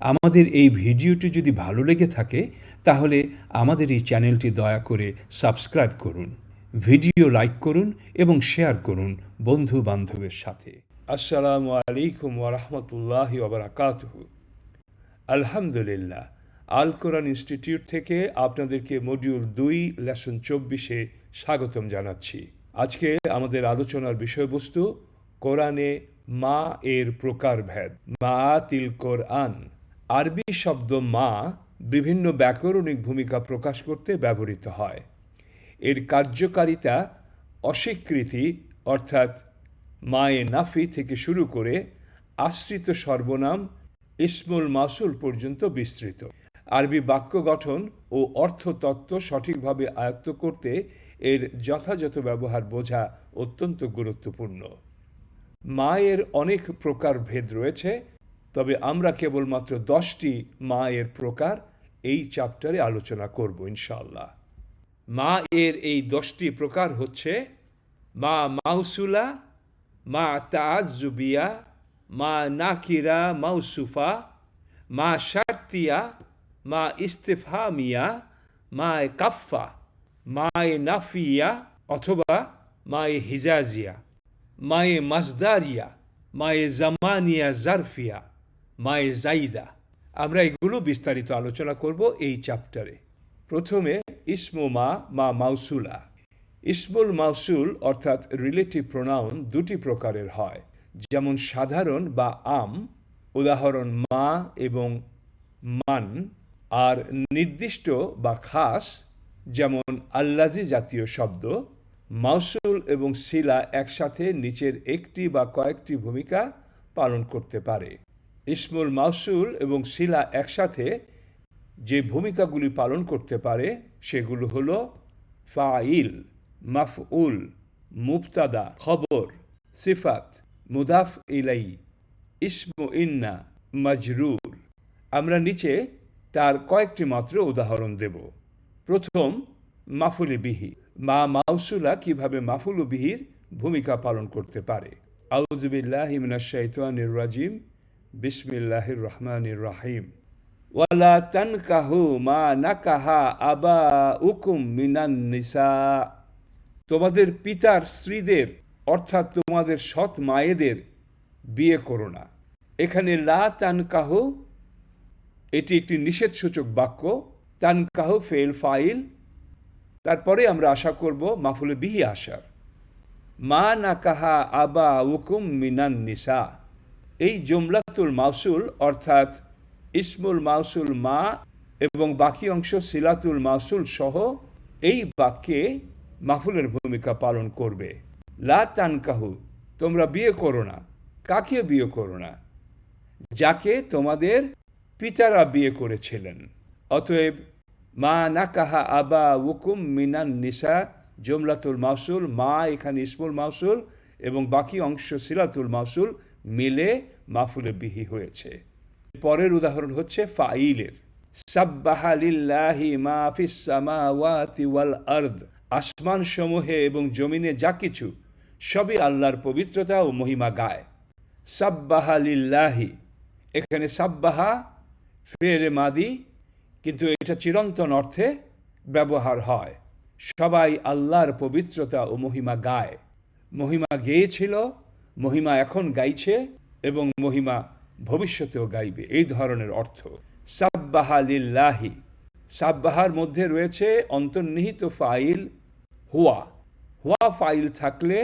আমাদের এই ভিডিওটি যদি ভালো লেগে থাকে, তাহলে আমাদের এই চ্যানেলটি দয়া করে সাবস্ক্রাইব করুন, ভিডিও লাইক করুন এবং শেয়ার করুন বন্ধু বান্ধবের সাথে। আসসালামু আলাইকুম ওরহমতুল্লাহ ওবরাকাতহ আলহামদুলিল্লাহ, আল কোরআন ইনস্টিটিউট থেকে আপনাদেরকে মডিউল দুই, লেসন চব্বিশে স্বাগতম জানাচ্ছি। আজকে আমাদের আলোচনার বিষয়বস্তু, কোরআনে মা এর প্রকারভেদ মা তিল কোরআন। আরবি শব্দ মা বিভিন্ন ব্যাকরণিক ভূমিকা প্রকাশ করতে ব্যবহৃত হয়। এর কার্যকারিতা অস্বীকৃতি, অর্থাৎ মায়ে নাফি থেকে শুরু করে আশ্রিত সর্বনাম ইসমুল মাসুল পর্যন্ত বিস্তৃত। আরবি বাক্য গঠন ও অর্থতত্ত্ব সঠিকভাবে আয়ত্ত করতে এর যথাযথ ব্যবহার বোঝা অত্যন্ত গুরুত্বপূর্ণ। মায়ের অনেক প্রকার ভেদ রয়েছে তবে আমরা কেবলমাত্র দশটি মায়ের প্রকার এই চ্যাপ্টারে আলোচনা করব ইনশাল্লাহ মা এর এই দশটি প্রকার হচ্ছে, মা মাউসুলা, মা তাজুবিয়া মা নাকিরা মাউসুফা, মা শার্তিয়া, মা ইস্তেফামিয়া মা কাফা মায়ে নাফিয়া অথবা মায়ে হিজাজিয়া, মায়ে মাজদারিয়া, মায়ে জামানিয়া জারফিয়া। মায়ে জাইদা। আমরা এগুলো বিস্তারিত আলোচনা করব এই চ্যাপ্টারে প্রথমে ইসমু মা মা মাউসুলা। ইসমুল মাউসুল অর্থাৎ রিলেটিভ প্রোনাউন দুটি প্রকারের হয়। যেমন সাধারণ বা আম, উদাহরণ মা এবং মান, আর নির্দিষ্ট বা খাস, যেমন আল্লাজি জাতীয় শব্দ। মাউসুল এবং শিলা একসাথে নিচের একটি বা কয়েকটি ভূমিকা পালন করতে পারে। ইসমুল মাউসুল এবং শিলা একসাথে যে ভূমিকাগুলি পালন করতে পারে, সেগুলো হলো ফাইল, মাফউল মুফতাদা খবর, সিফাত, মুদাফ ইলাই, ইসমু ইন্না, মজরুর। আমরা নিচে তার কয়েকটি মাত্র উদাহরণ দেব। প্রথম, মাফুলি বিহি। মা মাউসুলা কীভাবে মাফুলু বিহির ভূমিকা পালন করতে পারে? আউজুবিল্লাহ ইমনাশাইতানির রাজিম। বিসমিল্লাহির রহমানির রাহিম। ওয়ালা তানকাহু মা নাকাহা আবা উকুম মিনান নিসা। তোমাদের পিতার স্ত্রীদের, অর্থাৎ তোমাদের সৎ মায়েদের বিয়ে করো না। এখানে লা তানকাহু, এটি একটি নিষেধসূচক বাক্য। তানকাহু ফেল ফাইল। তারপরে আমরা আশা করব মাফুলে বিহি আসার মা নাকাহা আবা উকুম মিনান নিসা। এই জমলাতুল মাউসুল অর্থাৎ ইসমুল মাউসুল মা এবং বাকি অংশ সিলাতুল মাউসুল সহ এই বাক্যে মাফুলের ভূমিকা পালন করবে। লা তানকাহু, তোমরা বিয়ে করো না। কাকে বিয়ে করো না? যাকে তোমাদের পিতারা বিয়ে করেছিলেন। অতএব, মা নাকাহা আবা উকুম মিনান নিসা, জমলাতুল মাউসুল, মা এখানে ইসমুল মাউসুল এবং বাকি অংশ সিলাতুল মাউসুল মিলে মাফুলে বিহি হয়েছে। পরের উদাহরণ হচ্ছে ফাইলের। সাব্বাহা লিল্লাহি মা ফিস সামাওয়াতি ওয়াল আরদ। আসমান সমূহে এবং জমিনে যা কিছু, সবই আল্লাহর পবিত্রতা ও মহিমা গায়। সাব্বাহা লিল্লাহি। এখানে সাব্বাহা ফেরে মাদি, কিন্তু এটা চিরন্তন অর্থে ব্যবহার হয়। সবাই আল্লাহর পবিত্রতা ও মহিমা গায়। মহিমা গেয়েছিল মহিমা এখন গাইছে এবং মহিমা ভবিষ্যতেও গাইবে। এই ধরনের অর্থ। সাব্বাহা লিল্লাহি। সাব্বাহার মধ্যে রয়েছে অন্তর্নিহিত ফাইল হুয়া। হুয়া ফাইল থাকলে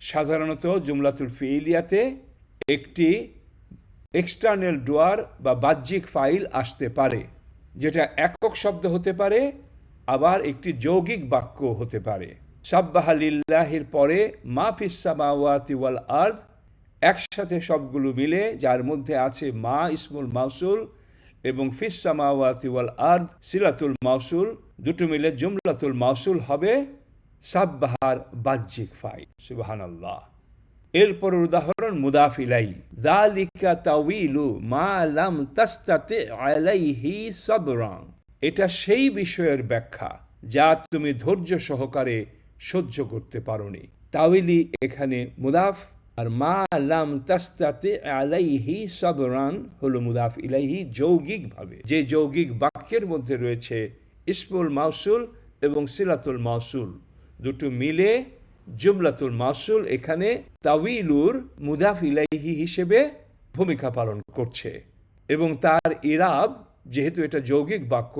সাধারণত জুমলাতুল ফেইলিয়াতে একটি এক্সটার্নাল ডোয়ার বা বাহ্যিক ফাইল আসতে পারে, যেটা একক শব্দ হতে পারে, আবার একটি যৌগিক বাক্য হতে পারে। সাব্বাহালিল্লাহির পরে মা ফিসামাওয়াতি ওয়াল আর্থ একসাথে সবগুলো মিলে, যার মধ্যে আছে মা ইসমুল মাউসুল এবং ফিসামাওয়াতি ওয়াল আর্দ সিলাতুল মাউসুল, দুটো মিলে জুমলাতুল মাউসুল হবে সাব্বাহার বাহ্যিক ফাই সুবহানাল্লাহ। এরপর উদাহরণ মুদাফিলাই। দালিকা তাউইলু মা লাম তাস্তাতি আলাইহি সাবরান। এটা সেই বিষয়ের ব্যাখ্যা যা তুমি ধৈর্য সহকারে সহ্য করতে পারোনি। তাওইলি এখানে মুদাফ। আর মা লাম তাস্তাতি আলাইহি সাবরান হলো মুদাফ ইলাইহি যৌগিকভাবে। যে যৌগিক বাক্যের মধ্যে রয়েছে ইসমুল মাউসুল এবং সিলাতুল মাউসুল। দুটো মিলে জুমলাতুল মাসুল এখানে তাউইলুর মুদাফ ইলাইহি হিসেবে ভূমিকা পালন করছে। এবং তার ইরাব, যেহেতু এটা যৌগিক বাক্য,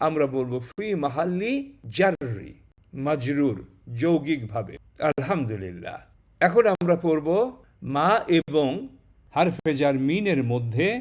আমরা বলব ফি মাহাল্লি জাররি, মাজরুর। যৌগিকভাবে। আলহামদুলিল্লাহ। এখন আমরা পড়ব মা এবং হারফেজার মিনের মধ্যে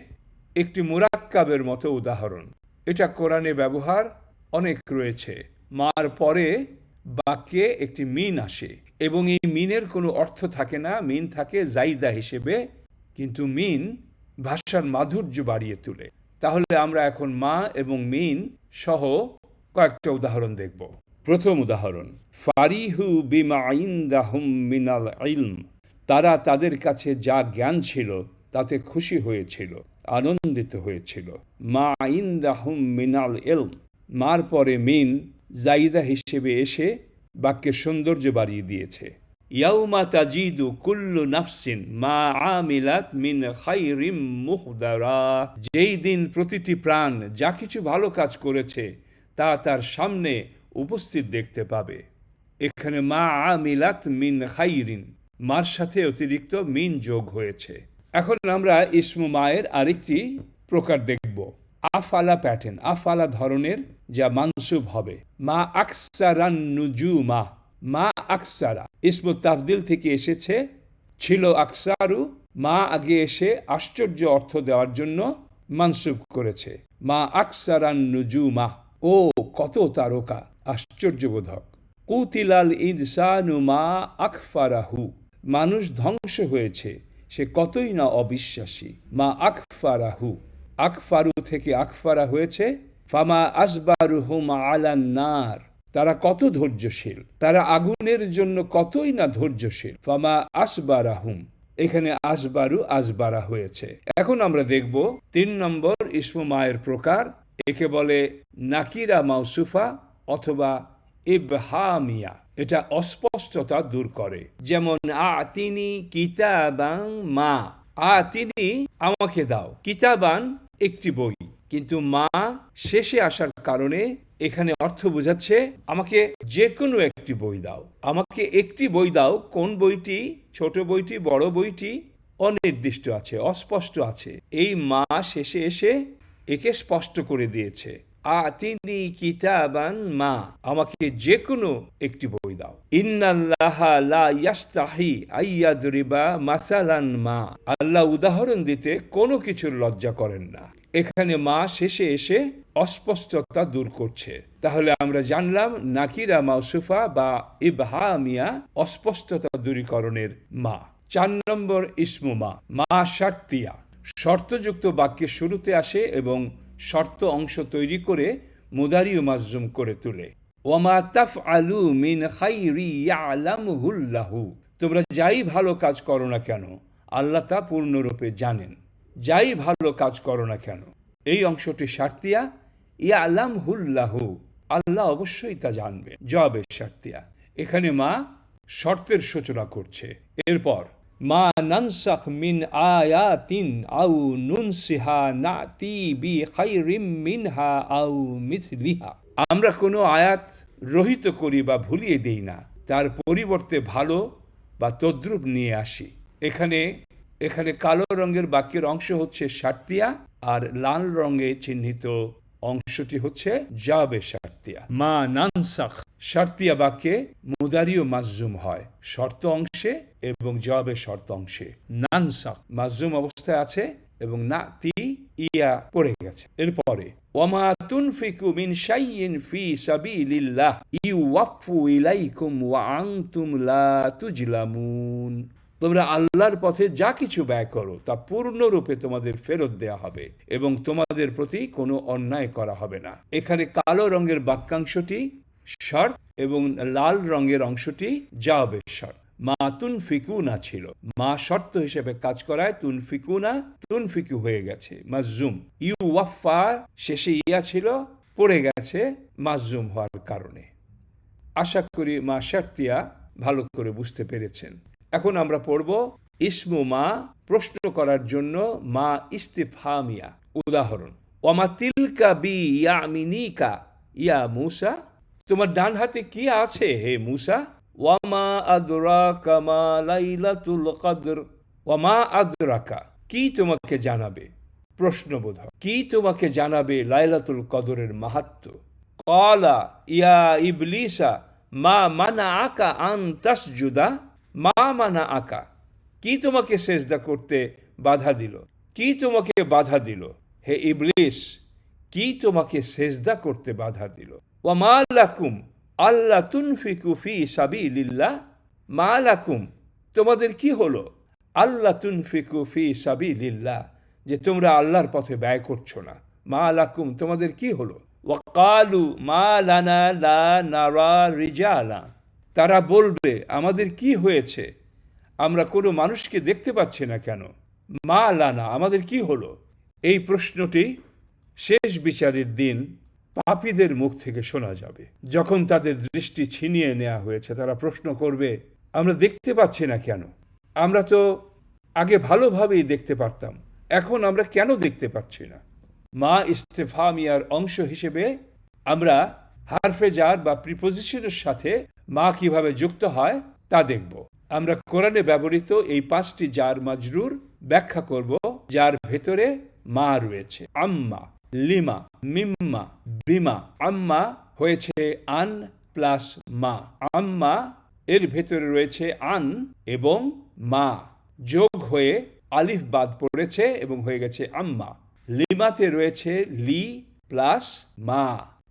একটি মুরাক্কাবের মতো উদাহরণ। এটা কোরআনে ব্যবহার অনেক রয়েছে। মার পরে বাক্যে একটি মিন আসে এবং এই মিনের কোনো অর্থ থাকে না। মিন থাকে জাইদা হিসেবে, কিন্তু মিন ভাষার মাধুর্য বাড়িয়ে তোলে। তাহলে আমরা এখন মা এবং মিন সহ কয়েকটা উদাহরণ দেখব। প্রথম উদাহরণ, ফারিহু বিমা মিনাল ইলম, তারা তাদের কাছে যা জ্ঞান ছিল তাতে খুশি হয়েছিল, আনন্দিত হয়েছিল। মা ইন্দাহুম মিনাল ইলম, মার পরে মিন জাইদা হিসেবে এসে বাক্যের সৌন্দর্য বাড়িয়ে দিয়েছে। ইয়াউমা তাজিদু কুল্লু নাফসিন মা আমিলাত মিন খাইরিম মুহদারা, যেই দিন প্রতিটি প্রাণ যা কিছু ভালো কাজ করেছে তা তার সামনে উপস্থিত দেখতে পাবে। এখানে মা আমিলাত মিন খাইরিন, মার সাথে অতিরিক্ত মিন যোগ হয়েছে। এখন আমরা ইসমু মায়ের আরেকটি প্রকার দেখব। আফালা প্যাটার্ন আফালা ধরনের যা মানসুব হবে। মা আকসারান নুজুমা, মা আকসারা। ইসমু তাফদিল থেকে এসেছে, ছিল আকসারু, মা আগে এসে আশ্চর্য অর্থ দেওয়ার জন্য মানসুব করেছে। মা আকসারান নুজুমা, ও কত তারকা? আশ্চর্যবোধক। কুতিলাল ইনসানু মা আকফারাহু। মানুষ ধ্বংস হয়েছে, সে কতই না অবিশ্বাসী। মা আকফারাহু। আকফারু থেকে আকফারা হয়েছে, ফামা আসবারু হুম আলান নার। তারা কত ধৈর্যশীল? তারা আগুনের জন্য কতই না ধৈর্যশীল? ফামা আসবারাহুম। এখানে আসবারু আসবারা হয়েছে। এখন আমরা দেখব তিন নম্বর ইসমু মায়ের প্রকার। একে বলে নাকিরা মাউসুফা অথবা ইবহামিয়া। এটা অস্পষ্টতা দূর করে। যেমন আ তিনি কিতাবাং মা। আ তিনি আমাকে দাও। কিতাবান একটি বই। কিন্তু মা শেষে আসার কারণে এখানে অর্থ বোঝাচ্ছে, আমাকে যে কোনো একটি বই দাও। আমাকে একটি বই দাও। কোন বইটি? ছোট বইটি, বড় বইটি? অনির্দিষ্ট আছে, অস্পষ্ট আছে। এই মা শেষে এসে একে স্পষ্ট করে দিয়েছে আ তিনি কিতাবান মা, আমাকে যে কোনো একটি বই দাও। ইন্নাল্লাহা মাসালান মা। আল্লাহ উদাহরণ দিতে কোনো কিছুর লজ্জা করেন না। এখানে মা শেষে এসে অস্পষ্টতা দূর করছে। তাহলে আমরা জানলাম নাকিরা মাউসুফা বা ইবহামিয়া অস্পষ্টতা দূরীকরণের মা। চার নম্বর ইসমু মা মা শার্তিয়া। শর্তযুক্ত বাক্যের শুরুতে আসে এবং শর্ত অংশ তৈরি করে মুদারিও মাজুম করে তোলে। ওমা তাফ আলু মিন ইয়ালামহুল্লাহু। তোমরা যাই ভালো কাজ করো না কেন, আল্লাহ তা পূর্ণরূপে জানেন। যাই ভালো কাজ করো না কেন, এই অংশটি সার্তিয়া ইয়া আলাম হুল্লাহু আল্লাহ অবশ্যই তা জানবে জবাবের সার্তিয়া এখানে মা শর্তের সূচনা করছে। এরপর মা নানসাখ মিন আয়াতিন আউ নুনসিহা নাতি বি খাইরিম মিনহা আউ আমরা কোনো আয়াত রহিত করি বা ভুলিয়ে দেই না, তার পরিবর্তে ভালো বা তদ্রুপ নিয়ে আসি। এখানে এখানে কালো রঙের বাক্যের অংশ হচ্ছে সার্তিয়া আর লাল রঙে চিহ্নিত অংশটি হচ্ছে জাবে সার্তিয়া মা নানসাখ। সার্তিয়া বাক্যে মুদারিও মাজুম হয় শর্ত অংশে এবং জবাবে শর্ত অংশে। নানসাখ। মাজুম অবস্থায় আছে এবং না তি ইয়া পড়ে গেছে। এরপরে ওমা তুনফিকু মিন শাইইন ফি সাবিলিল্লাহ ইউওয়াফু ইলাইকুম ওয়া আনতুম লা তুজলামুন। তোমরা আল্লাহর পথে যা কিছু ব্যয় করো, তা পূর্ণরূপে তোমাদের ফেরত দেয়া হবে এবং তোমাদের প্রতি কোনো অন্যায় করা হবে না। এখানে কালো রঙের বাক্যাংশটি শর্ত এবং লাল রঙের অংশটি জাওয়াবের শর্ত। মা তুন ফিকুনা ছিল। মা শর্ত হিসেবে কাজ করায় তুন ফিকুনা তুন ফিকু হয়ে গেছে মাজুম ইউ ওয়াফা শেষে ইয়া ছিল, পড়ে গেছে মাজুম হওয়ার কারণে। আশা করি মা শার্তিয়া ভালো করে বুঝতে পেরেছেন। এখন আমরা পড়ব ইসমু মা প্রশ্ন করার জন্য মা ইস্তিফামিয়া উদাহরণ ওমা তিলকা বি ইয়ামিনিকা? ইয়া মুসা, তোমার ডান হাতে কি আছে হে মুসা? ওয়ামা আদরাকা মা লাইলাতুল কদর। ওয়ামা আদরাকা, কি তোমাকে জানাবে? প্রশ্নবোধক কি তোমাকে জানাবে লাইলাতুল কদরের মাহাত্ম? কলা ইয়া ইবলিসা, মা মানা আকা আন তাসজুদা? মা মানা আকা, কি তোমাকে সেজদা করতে বাধা দিল? কি তোমাকে বাধা দিল? হে ইবলিস, কি তোমাকে সেজদা করতে বাধা দিল? ওয়া মা লাকুম আল্লাহ তুনফিকু ফি সাবিলিল্লাহ? মা লাকুম, তোমাদের কি হলো? আল্লাহ তুনফিকু ফি সাবিলিল্লাহ, যে তোমরা আল্লাহর পথে ব্যয় করছ না। মা লাকুম, তোমাদের কি হলো? ওয়াকালু মা লানা লা নারা রিজালা। তারা বলবে, আমাদের কি হয়েছে? আমরা কোনো মানুষকে দেখতে পাচ্ছি না কেন? মা লানা, আমাদের কি হলো? এই প্রশ্নটি শেষ বিচারের দিন পাপীদের মুখ থেকে শোনা যাবে। যখন তাদের দৃষ্টি ছিনিয়ে নেওয়া হয়েছে, তারা প্রশ্ন করবে, আমরা দেখতে পাচ্ছি না কেন? আমরা তো আগে ভালোভাবেই দেখতে পারতাম, এখন আমরা কেন দেখতে পাচ্ছি না? মা ইস্তেফামিয়ার অংশ হিসেবে আমরা হারফেজার বা প্রিপোজিশনের সাথে মা কীভাবে যুক্ত হয় তা দেখব। আমরা কোরআনে ব্যবহৃত এই পাঁচটি জার মাজরুর ব্যাখ্যা করব, যার ভেতরে মা রয়েছে। আম্মা, লিমা, মিম্মা, বিমা। আম্মা হয়েছে আন প্লাস মা। আম্মা এর ভেতরে রয়েছে আন এবং মা। যোগ হয়ে আলিফ বাদ পড়েছে এবং হয়ে গেছে আম্মা। লিমাতে রয়েছে লি প্লাস মা।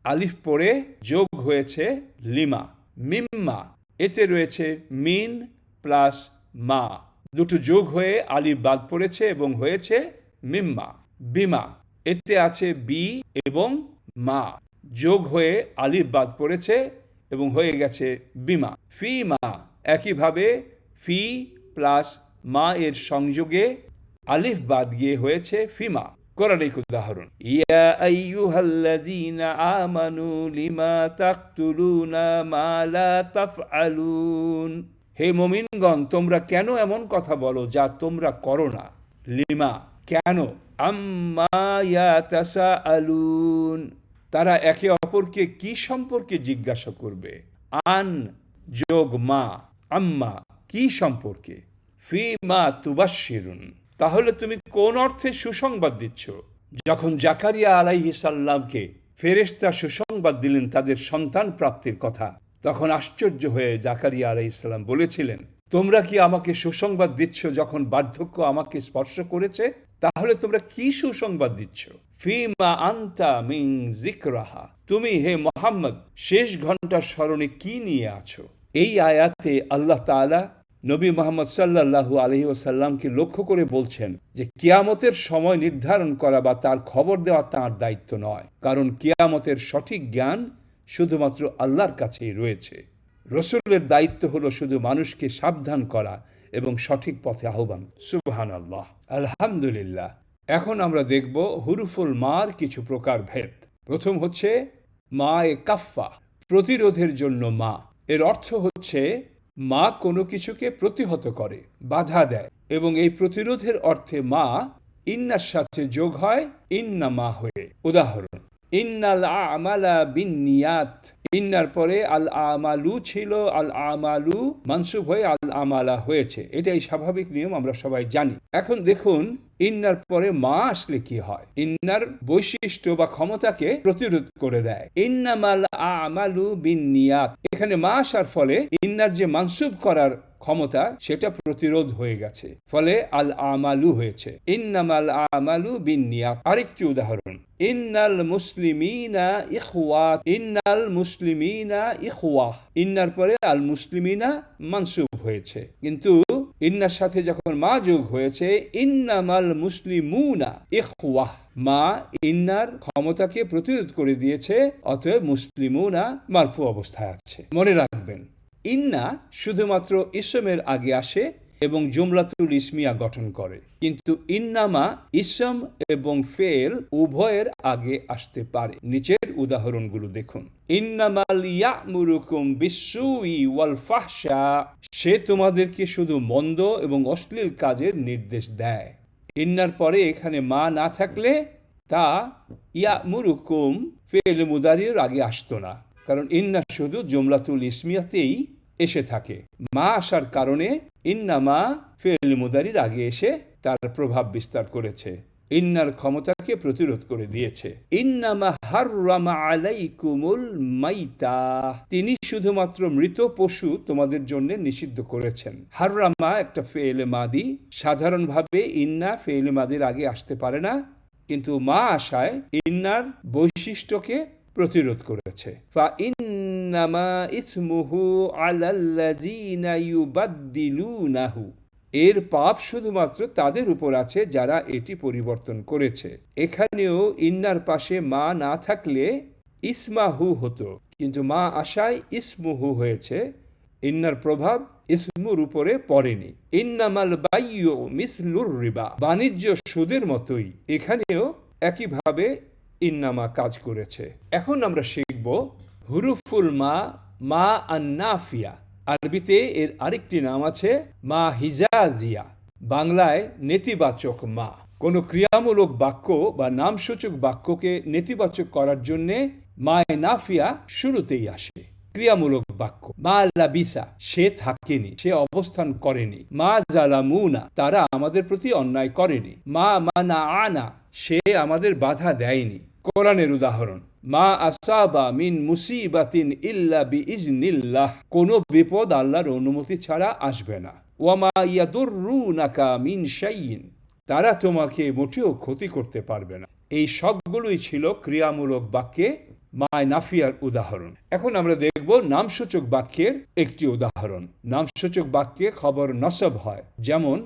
আলিফ পড়ে যোগ হয়েছে লিমা। মিম্মা, এতে রয়েছে মিন প্লাস মা। দুটো যোগ হয়ে আলিফ বাদ পড়েছে এবং হয়েছে মিম্মা, বিমা। এতে আছে বি এবং মা। যোগ হয়ে আলিফ বাদ পড়েছে এবং হয়ে গেছে বিমা। ফি মা, একইভাবে ফি প্লাস মা এর সংযোগে আলিফ বাদ গিয়ে হয়েছে ফিমা কোরআনিক উদাহরণ। ইয়া আইয়ুহাল্লাযীনা আমানু লিমা তাকতুলুনা মা লা তাফআলুন। হে মুমিনগণ, তোমরা কেন এমন কথা বলো যা তোমরা করো না? লিমা, কেন? আম্মা ইয়াতাসাআলুন তারা একে অপরকে কি সম্পর্কে জিজ্ঞাসা করবে? আন যোগ মা, আম্মা কি সম্পর্কে? ফি মা তুবাশিরুন তাহলে তুমি কোন অর্থে সুসংবাদ দিচ্ছ? যখন জাকারিয়া আলাইহি সাল্লামকে ফেরেশতা সুসংবাদ দিলেন তাদের সন্তান প্রাপ্তির কথা, তখন আশ্চর্য হয়ে জাকারিয়া আলাইহিস সালাম বলেছিলেন, তোমরা কি আমাকে সুসংবাদ দিচ্ছ যখন বার্ধক্য আমাকে স্পর্শ করেছে? তাহলে তোমরা কি সুসংবাদ দিচ্ছ? ফিমা আন্তা মিং জিকরাহা তুমি হে মোহাম্মদ, শেষ ঘণ্টার স্মরণে কি নিয়ে আছো? এই আয়াতে আল্লাহ তাআলা নবী মোহাম্মদ সাল্লাল্লাহু আলহি ওসাল্লামকে লক্ষ্য করে বলছেন যে কিয়ামতের সময় নির্ধারণ করা বা তার খবর দেওয়া তার দায়িত্ব নয়। কারণ কিয়ামতের সঠিক জ্ঞান শুধুমাত্র আল্লাহর কাছেই রয়েছে। রসুলের দায়িত্ব হলো শুধু মানুষকে সাবধান করা এবং সঠিক পথে আহ্বান। সুবহান আল্লাহ আলহামদুলিল্লাহ। এখন আমরা দেখব হুরুফুল মার কিছু প্রকার ভেদ। প্রথম হচ্ছে মা এ কাফা প্রতিরোধের জন্য মা। এর অর্থ হচ্ছে মা কোনো কিছুকে প্রতিহত করে, বাধা দেয় এবং এই প্রতিরোধের অর্থে মা ইন্নার সাথে যোগ হয় ইন্না মা হয়ে। উদাহরণ ইন্নাল আমালা বিন নিয়াত ইন্নার পরে আল আমালু ছিল, আল আমালু মানসুব হয়ে আল আমালা হয়েছে। এটাই স্বাভাবিক নিয়ম, আমরা সবাই জানি। এখন দেখুন, ইন্নার পরে মা আসলে কি হয়? ইন্নার বৈশিষ্ট্য বা ক্ষমতাকে প্রতিরোধ করে দেয়। ইন্নামাল আমালু বিন নিয়াত এখানে মা আসার ফলে ইন্নার যে মানসুব করার ক্ষমতা সেটা প্রতিরোধ হয়ে গেছে। ফলে আল আমালু হয়েছে। ইন্নামাল আমালু বিন নিয়াত আরেকটি উদাহরণ। ইন্নাল মুসলিমিনা ইন্নাল মুসলিমিনা ইন্নার পরে আল মুসলিমিনা মানসুব হয়েছে। কিন্তু ইন্নার সাথে যখন মা যোগ হয়েছে, ইন্নামাল মুসলিমুনা ইখওয়াহ মা ইন্নার ক্ষমতাকে প্রতিরোধ করে দিয়েছে, অতএব মুসলিমুনা মারফু অবস্থায় আছে। মনে রাখবেন ইন্না শুধুমাত্র ইসমের আগে আসে এবং জুমলাতুল ইসমিয়া গঠন করে। কিন্তু ইন্নামা ইসম এবং ফেল উভয়ের আগে আসতে পারে। নিচের উদাহরণগুলো দেখুন। ইন্নামাল ইয়ামুরুকুম বিসুই ওয়াল ফাহশা। সে তোমাদেরকে শুধু মন্দ এবং অশ্লীল কাজের নির্দেশ দেয়। ইন্নার পরে এখানে মা না থাকলে তা ইয়ামুরুকুম ফেল মুদারির আগে আসতো না। কারণ ইন্না শুধু জুমলাতুল ইসমিয়াতেই এসে থাকে। মা আসার কারণে ইন্নামা ফেল মুদারির আগে এসে তার প্রভাব বিস্তার করেছে। ইন্নার ক্ষমতাকে প্রতিরোধ করে দিয়েছে। ইন্নামা হাররামা আলাইকুমুল মাইতা। তিনি শুধুমাত্র মৃত পশু তোমাদের জন্য নিষিদ্ধ করেছেন। হাররামা একটা ফেলে মাদি। সাধারণভাবে ইন্না ফেলে মাদির আগে আসতে পারে না। কিন্তু মা আশায় ইন্নার বৈশিষ্ট্যকে প্রতিরোধ করেছে। এর পাপ শুধুমাত্র তাদের উপর আছে যারা এটি পরিবর্তন করেছে। এখানেও ইন্নার পাশে মা না থাকলে ইসমাহু হতো। কিন্তু মা আশায় ইসমুহু হয়েছে। ইন্নার প্রভাব ইসমুর উপরে পড়েনি। ইন্নামাল বাইয়ু মিসলুর রিবা। বাণিজ্য সুদের মতোই। এখানেও একইভাবে ইন্নামা কাজ করেছে। এখন আমরা শিখব হুরুফুল মা মা আন্নাফিয়া। আরবিতে এর আরেকটি নাম আছে মা হিজাজিয়া। বাংলায় নেতিবাচক মা। কোনো ক্রিয়ামূলক বাক্য বা নামসূচক বাক্যকে নেতিবাচক করার জন্যে মায় নাফিয়া শুরুতেই আসে। ক্রিয়ামূলক বাক্য। মা লাবিসা, সে থাকেনি, সে অবস্থান করেনি। মা জালামুনা, তারা আমাদের প্রতি অন্যায় করেনি। মা মানা আনা সে আমাদের বাধা দেয়নি। কোরআনের উদাহরণ, মা আসাবা মিন মুসিবাতিন ইল্লা বি ইজনিল্লাহ কোনো বিপদ আল্লাহর অনুমতি ছাড়া আসবে না। ওয়ামা ইয়াদুররুনাকা মিন শাইইন তারা তোমাকে মোটেও ক্ষতি করতে পারবে না। এই সবগুলোই ছিল ক্রিয়ামূলক বাক্যে মায় নাফিয়ার উদাহরণ। এখন আমরা দেখব নামসূচক বাক্যের একটি উদাহরণ। নামসূচক বাক্যে খবর নসব হয়, যেমন,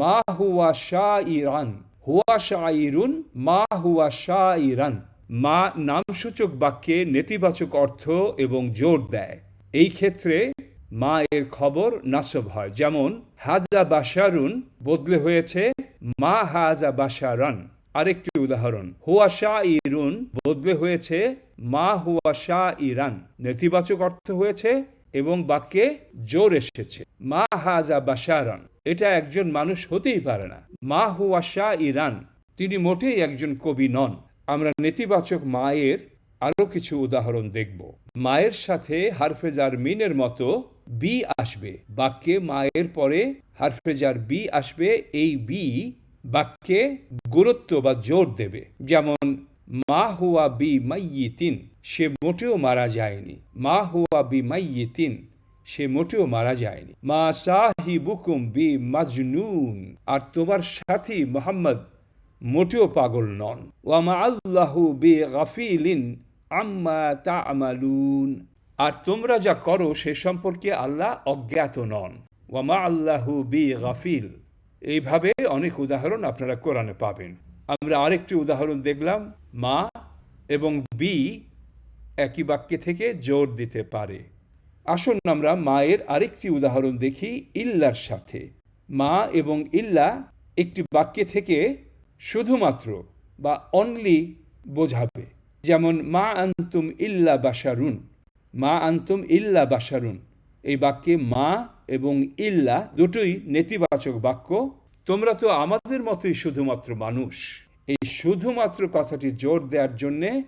মা হুয়া শাহ ইরান হুয়া শাইরুন, মা হুয়া শাহ ইরান মা নামসূচক বাক্যে নেতিবাচক অর্থ এবং জোর দেয়। এই ক্ষেত্রে মা এর খবর নাসব হয়। যেমন, হাজা বাসারুন বদলে হয়েছে, মা হাজা বাসারান আরেকটি উদাহরণ, হুয়া শাহ ইরুন বদলে হয়েছে, মা হুয়া শাহ ইরান নেতিবাচক অর্থ হয়েছে এবং বাক্যে জোর এসেছে। মা হাজা বাসারান এটা একজন মানুষ হতেই পারে না। মা হুয়া শাহ ইরান তিনি মোটেই একজন কবি নন। আমরা নেতিবাচক মায়ের আরও কিছু উদাহরণ দেখব। মায়ের সাথে হারফেজার মিনের মতো বি আসবে। বাক্যে মায়ের পরে হারফেজার বি আসবে, এই বি বাক্যে গুরুত্ব বা জোর দেবে। যেমন মা হুয়া বি মাইয়িতিন, সে মোটেও মারা যায়নি। মা হুয়া বি মাইয়িতিন, সে মোটেও মারা যায়নি। মা সাহিবুকুম বি মাজনুন, আর তোমার সাথী মোহাম্মদ মোটেও পাগল নন। ওয়ামা আল্লাহু বি গাফিলিন আম্মা তা আমালুন আর তোমরা যা করো সে সম্পর্কে আল্লাহ অজ্ঞাত নন। ওয়ামা আল্লাহু বি গাফিল, এইভাবে অনেক উদাহরণ আপনারা কোরআনে পাবেন। আমরা আরেকটি উদাহরণ দেখলাম মা এবং বি একই বাক্যে থেকে জোর দিতে পারে। আসুন আমরা মায়ের আরেকটি উদাহরণ দেখি ইল্লার সাথে। মা এবং ইল্লা একটি বাক্যে থেকে শুধুমাত্র বা অনলি বোঝাবে। যেমন, মা আন্তুম ইল্লা বাসারুন মা আন্তুম ইল্লা বাসারুন এই বাক্যে মা এবং ইল্লা দুটোই নেতিবাচক বাক্য। তোমরা তো আমাদের মতোই শুধুমাত্র মানুষ। এই শুধুমাত্র কথাটি জোর দেওয়ার জন্যে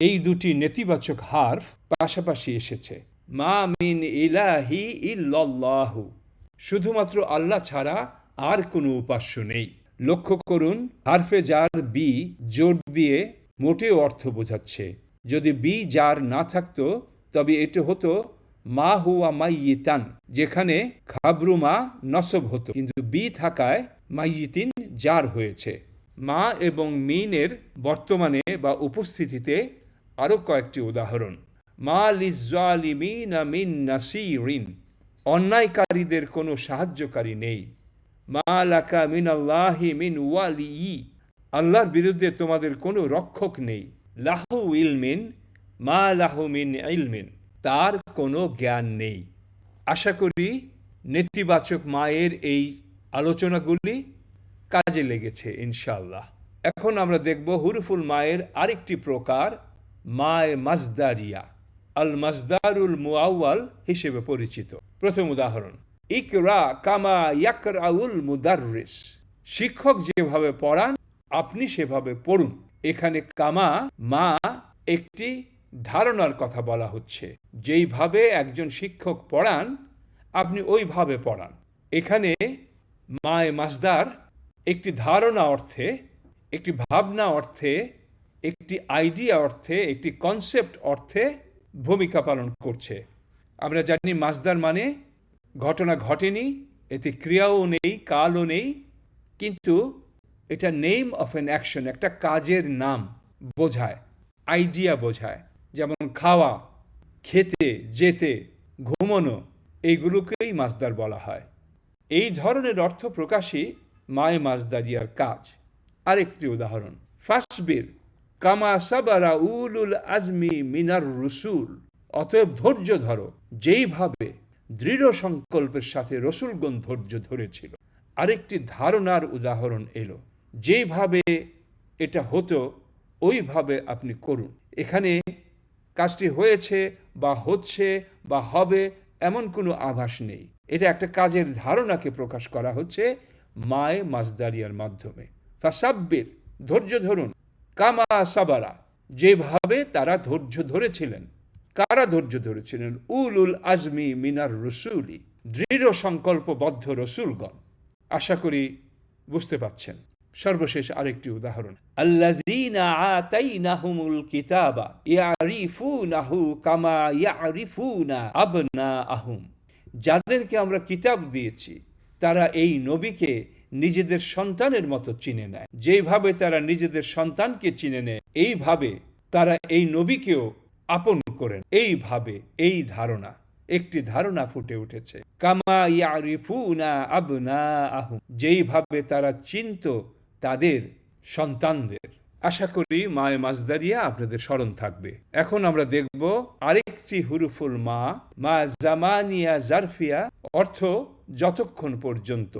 এই দুটি নেতিবাচক হার্ফ পাশাপাশি এসেছে। মা মিন ইলাহি ইল্লাল্লাহু। শুধুমাত্র আল্লাহ ছাড়া আর কোনো উপাস্য নেই। লক্ষ্য করুন, হারফে যার বি জোর দিয়ে মোটেও অর্থ বোঝাচ্ছে। যদি বি যার না থাকতো, তবে এটা হতো মা হুয়া মাইয়িতান, যেখানে খাবরু মা নসব হতো। কিন্তু বি থাকায় মাইয়িতিন জার হয়েছে। মা এবং মিনের বর্তমানে বা উপস্থিতিতে আরও কয়েকটি উদাহরণ। মা লিজালিমিনা মিন নাসিরিন, অন্যায়কারীদের কোনো সাহায্যকারী নেই। মা লাকা মিন আল্লাহি মিন ওয়ালি আল্লাহর বিরুদ্ধে তোমাদের কোনো রক্ষক নেই। লাহু ইলমিন, মা লাহু মিন ইলমিন, তার কোনো জ্ঞান নেই। আশা করি নেতিবাচক মায়ের এই আলোচনাগুলি কাজে লেগেছে, ইনশাআল্লাহ। এখন আমরা দেখব হুরুফুল মায়ের আরেকটি প্রকার, মায় মাজদারিয়া। আল মাজদারুল মুআওয়াল হিসেবে পরিচিত। প্রথম উদাহরণ, ইকরা কামা ইয়াকরাউল মুদাররিস। শিক্ষক যেভাবে পড়ান, আপনি সেভাবে পড়ুন। এখানে কামা, মা একটি ধারণার কথা বলা হচ্ছে। যেইভাবে একজন শিক্ষক পড়ান, আপনি ওইভাবে পড়ান। এখানে মায় মাজদার একটি ধারণা অর্থে, একটি ভাবনা অর্থে, একটি আইডিয়া অর্থে, একটি কনসেপ্ট অর্থে ভূমিকা পালন করছে। আমরা জানি মাজদার মানে ঘটনা ঘটেনি, এতে ক্রিয়াও নেই, কালও নেই, কিন্তু এটা নেম অফ অ্যান অ্যাকশন একটা কাজের নাম বোঝায় আইডিয়া বোঝায়। যেমন খাওয়া, খেতে, যেতে, ঘুমনো, এইগুলোকেই মাজদার বলা হয়। এই ধরনের অর্থ প্রকাশই মায় মাজদারিয়ার কাজ। আরেকটি উদাহরণ, ফাসবির, কামা সাবারা উলুল আজমি মিনার রসুল। অতএব ধৈর্য ধরো, যেইভাবে দৃঢ় সংকল্পের সাথে রসুলগণ ধৈর্য ধরেছিল। আরেকটি ধারণার উদাহরণ এলো, যেইভাবে এটা হতো, ওইভাবে আপনি করুন। এখানে কাজটি হয়েছে বা হচ্ছে বা হবে এমন কোনো আভাস নেই। এটা একটা কাজের ধারণাকে প্রকাশ করা হচ্ছে মায়ে মাজদারিয়ার মাধ্যমে। ফাসাব্বির, ধৈর্য ধরুন। কামা সাবারা, যেভাবে তারা ধৈর্য ধরেছিলেন। কারা ধৈর্য ধরেছিলেন? উলুল আজমি মিনার রসুলি, দৃঢ় সংকল্পবদ্ধ রসুলগণ। আশা করি বুঝতে পাচ্ছেন সর্বশেষ আরেকটি উদাহরণ। আল্লাযীনা আতাইনাহুমুল কিতাবা ইয়ারিফুনাহু কামা ইয়ারিফুনা আবনাআহুম। যাদেরকে আমরা কিতাব দিয়েছি তারা এই নবীকে নিজেদের সন্তানের মতো চিনে নেয়। যেভাবে তারা নিজেদের সন্তানকে চিনে নেয়, এইভাবে তারা এই নবীকেও আপন করেন। এইভাবে এই ধারণা, একটি ধারণা ফুটে উঠেছে। কামা যেইভাবে তারা চিনত তাদের সন্তানদের। আশা করি মায় মাজদারিয়া আপনাদের স্মরণ থাকবে। এখন আমরা দেখব আরেকটি হুরুফুল মা মা জামানিয়া জারফিয়া, অর্থ যতক্ষণ পর্যন্ত।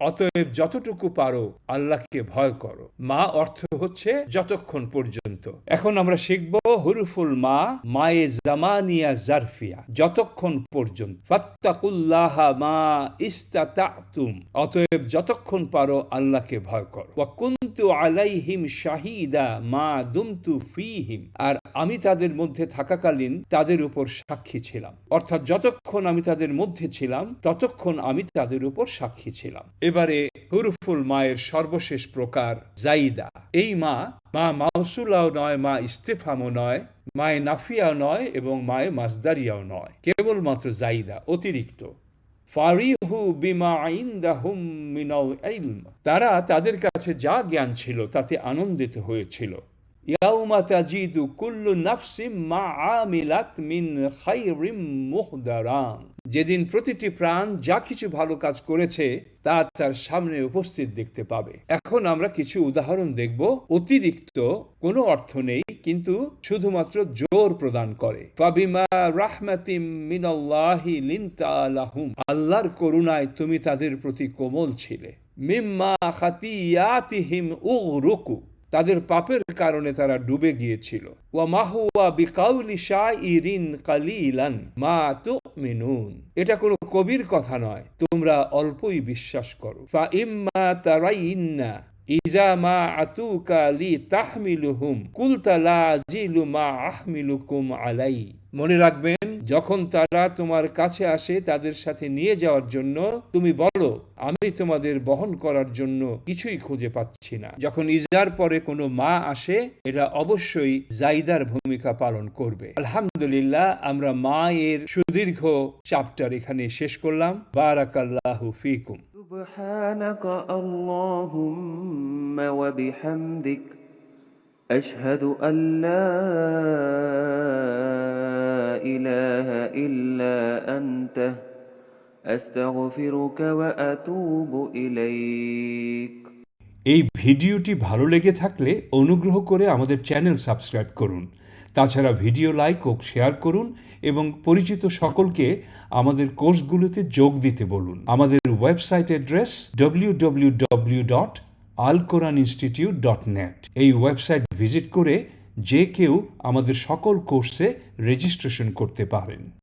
অতএব যতটুকু পারো আল্লাহকে ভয় করো। মা অর্থ হচ্ছে যতক্ষণ পর্যন্ত। এখন আমরা শিখব হুরুফুল মা, মায়ে জামানিয়া জারফিয়া, যতক্ষণ পর্যন্ত। ফাত্তাকুল্লাহা মা ইস্তাতাতুম, অতএব যতক্ষণ পারো আল্লাহকে ভয় করো। ওয়া কুনতু আলাইহিম শাহিদা মা দুমতু ফিহিম। আর আমি তাদের মধ্যে থাকাকালীন তাদের উপর সাক্ষী ছিলাম। অর্থাৎ যতক্ষণ আমি তাদের মধ্যে ছিলাম, ততক্ষণ আমি তাদের উপর সাক্ষী ছিলাম। এবারে হুরুফুল মায়ের সর্বশেষ প্রকার জাইদা। এই মা মা মাউসুলাও নয়, মা ইস্তেফামও নয়, মায়ে নাফিয়াও নয় এবং মায়ে মাজদারিয়াও নয়। কেবলমাত্র জাইদা, অতিরিক্ত। ফারিহু বিমা ইনদাহুম মিনাল ইলম। তারা তাদের কাছে যা জ্ঞান ছিল তাতে আনন্দিত হয়েছিল। ইয়াউমা তাজিদু কুল্লু নাফসিম মা আমিলাত মিন খাইরিম মুহদারান যেদিন প্রতিটি প্রাণ যা কিছু ভালো কাজ করেছে, তা তার সামনে উপস্থিত দেখতে পাবে। এখন আমরা কিছু উদাহরণ দেখব। অতিরিক্ত কোনো অর্থ নেই, কিন্তু শুধুমাত্র জোর প্রদান করে। আল্লাহর করুণায় তুমি তাদের প্রতি কোমল ছিলে। মিম্মা খাতিয়াতিহিম উগরুকু। তাদের পাপের কারণে তারা ডুবে গিয়েছিল। এটা কোনো কবির কথা নয়, তোমরা অল্পই বিশ্বাস করো। ইজা মা আতুকা লি তাহমিলুহুম, কুলতা লা আজিলু মা আহমিলুকুম আলাই। মনে রাখবেন যখন তারা তোমার কাছে আসে তাদের সাথে নিয়ে যাওয়ার জন্য তুমি বলো আমি তোমাদের বহন করার জন্য কিছুই খুঁজে পাচ্ছি না যখন ইজার পরে কোনো মা আসে এটা অবশ্যই জাইদার ভূমিকা পালন করবে আলহামদুলিল্লাহ আমরা মা এর সুদীর্ঘ চ্যাপ্টার এখানে শেষ করলাম বারাকাল্লাহু ফিকুম سبحانك اللهم وبحمدك أشهد أن لا إله إلا أنت أستغفرك وأتوب إليك এই ভিডিওটি ভালো লেগে থাকলে অনুগ্রহ করে আমাদের চ্যানেল সাবস্ক্রাইব করুন তাছাড়া ভিডিও লাইক ও শেয়ার করুন এবং পরিচিত সকলকে আমাদের কোর্সগুলোতে যোগ দিতে বলুন আমাদের website address W W W dot আল কোরআন ইনস্টিটিউট ডট নেট এই ওয়েবসাইট ভিজিট করে যে কেউ আমাদের সকল কোর্সে রেজিস্ট্রেশন করতে পারেন।